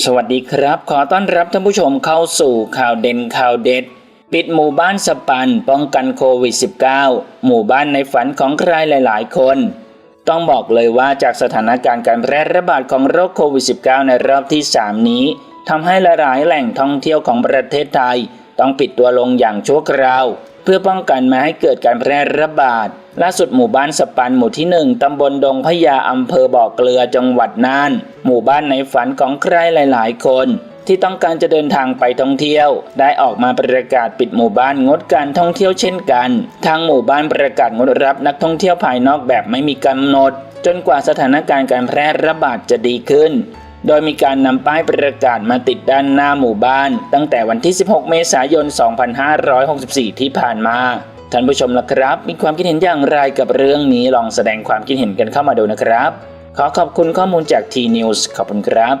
สวัสดีครับ ขอต้อนรับท่านผู้ชมเข้าสู่ข่าวเด่นข่าวเด็ด ปิดหมู่บ้านสปันป้องกันโควิด -19 หมู่บ้านในฝันของใครหลาย ๆ คน ต้องบอกเลยว่าจากสถานการณ์การแพร่ระบาดของโรคโควิด -19 ในรอบที่ 3 นี้ทำให้หลายๆแหล่งท่องเที่ยวของประเทศไทย ต้องปิดตัวลงอย่างชั่วคราว เพื่อป้องกันไม่ให้เกิดการแพร่ระบาด ล่าสุดหมู่บ้านสปันหมู่ที่ 1 ตำบลดงพญาอำเภอบ่อเกลือจังหวัดน่าน หมู่บ้านในฝันของใครหลาย ๆ คน ที่ต้องการจะเดินทางไปท่องเที่ยว ได้ออกมาประกาศปิดหมู่บ้านงดการท่องเที่ยวเช่นกัน ทางหมู่บ้านประกาศงดรับนักท่องเที่ยวภายนอกแบบไม่มีกำหนด จนกว่าสถานการณ์การแพร่ระบาดจะดีขึ้นโดยมีการนำป้ายประกาศมาติดด้านหน้าหมู่บ้าน ตั้งแต่วันที่ 16 เมษายน 2564 ที่ผ่านมา ท่านผู้ชมล่ะครับ มีความคิดเห็นอย่างไรกับเรื่องนี้ลองแสดงความคิดเห็นกันเข้ามาดูนะครับ ขอขอบคุณข้อมูลจาก T News ขอบคุณครับ